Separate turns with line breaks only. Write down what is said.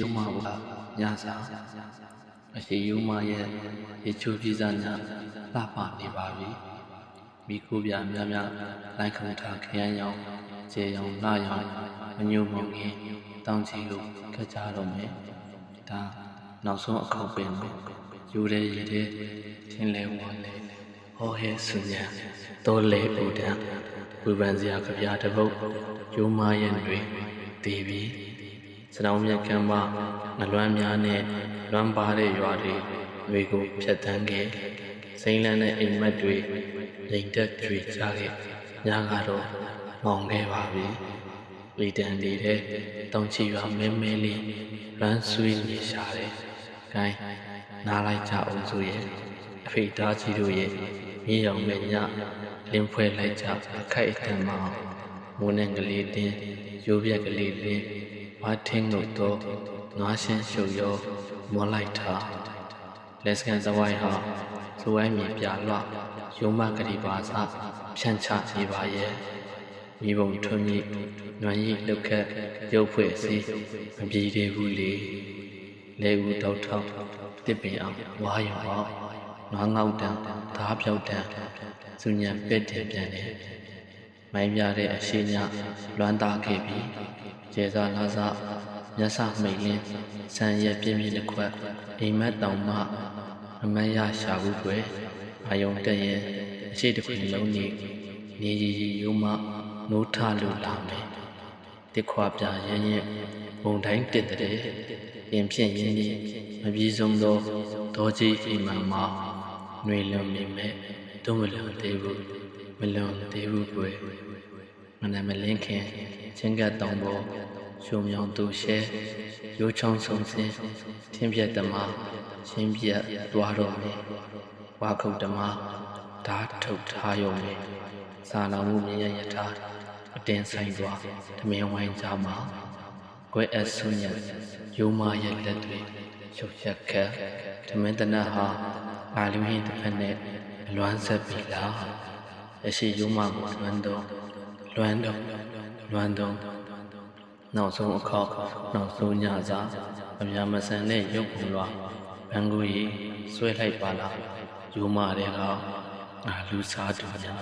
ယုံမဘုရားညစာအရှိယုံမရဲ့ရေချိုးပြည်စားညာလှပနေပါပြီမိခိုးပြများများလိုင်းခုံထားခရမ်းရောင်ကျေရောင်လှရောင်မညို့မုံခင်တောင်းချီလို့ခက်ကြတော့မယ်ဒါနောက်ဆုံးအခောက်ပင်လို့ယူတဲ့ရည်တဲ့ထင်းလဲဝါလဲဟောဟဲဆုညာတော်လဲပူတံဝေဖန်စရာကြပြတစ်ပုတ်ယုံမရဲ့တွေတည်ပြီး စတောင်းမြက်ကမ်းပါငလွမ်းများနဲ့လွမ်းပါတဲ့ရွာတွေတွေကိုဖြတ်တန်းခဲ့စိမ့်လန်းတဲ့အိမ်မက်တွေလိမ်တက်ကြွေကြခဲ့ညကတော့မောင်ခဲ့ပါပြီလီတန်လေးတဲ့တောင်ချီရွာမဲမဲလေးလမ်းဆွေးနေရှာတယ်ဂိုင်းနားလိုက်ကြအောင်ဆိုရဲ့အဖေသားကြီးတို့ရဲ့မြေရောင်မဲ့ညလင်းဖွဲလိုက်ကြအခိုက်အတန့်မအောင်မိုးနဲ့ကလေးတင်းရိုးပြက်ကလေးတင်း ဝါထင်းတို့တော့ငါးရှင်းရှုပ်ရောမောလိုက်တာလက်စကန်စဝိုင်းဟာဇဝိုင်းမြေပြလွရုံမကတိပါစာဖြန့်ချနေပါရဲ့မိဘုံထွန်းမြင့်နွမ်းရည်လှုပ်ခတ်ရုပ်ဖွဲ့စီမပြေသေးဘူးလေလေဦးတောက်ထောက်တစ်ပင်အောင်ဝါရောအောင်နွားငေါက်တန်ဓားပြောက်တန်စုညံပက်တယ်ပြန်တယ်မိုင်းပြတဲ့အရှိညလွမ်းသားခဲ့ပြီး ကျေစာလာစမျက်စမိတ်လင်းဆန်ရက်ပြင်းပြင်းတစ်ခွက်အိမ်မက်တောင်မှအမတ်ရရှာဘူးကွယ်အာယုံတက်ရင်အရှိတစ်ခွင်လုံးနေနေရီရီယုံမနိုးထလို့လာမယ်တစ်ခွာပြရင်းရင်ဘုံတိုင်းတစ်တဲ့ပြင်ဖြစ်ရင်းရင်မပြေဆုံးသောဒေါ်ကြီးအိမ်မှမှာຫນွေလွန်မိမဲ့တို့မလွန်သေးဘူးမလွန်သေးဘူးကွယ် မနမလင်းခင်ချင်းကတ်တောင်ပေါ်ရှုံမြောင်သူရှဲရိုးချောင်းဆုံးစင်းထင်းပြက်သမားချင်းပြက်သွားတော့မယ်ဝါခုတ်ဓမ္မဓာတ်ထုတ်ထားရုံနဲ့စာနာမှုမြင်ရရထားအတင်းဆိုင်သွားဓမင်းဝိုင်းကြမှာကွဲအဆွညက်ယုံမာရဲ့လက်တွေရုပ်ရက်ခက်ဓမင်းတနတ်ဟာအာလူဟင်းတစ်ဖက်နဲ့အလွမ်းဆက်ပြီလားအရှိယုံမာကိုလွမ်းတော့ လွမ်းတော့လွမ်းတော့နောက်ဆုံးအခောက်နောက်ဆုံးညစာအများမဆန်တဲ့ရုပ်ပုံလွာဘန်ကိုကြီးဆွဲလိုက်ပါလားယုံမာတဲ့ကောင်အာလူစားတူညာ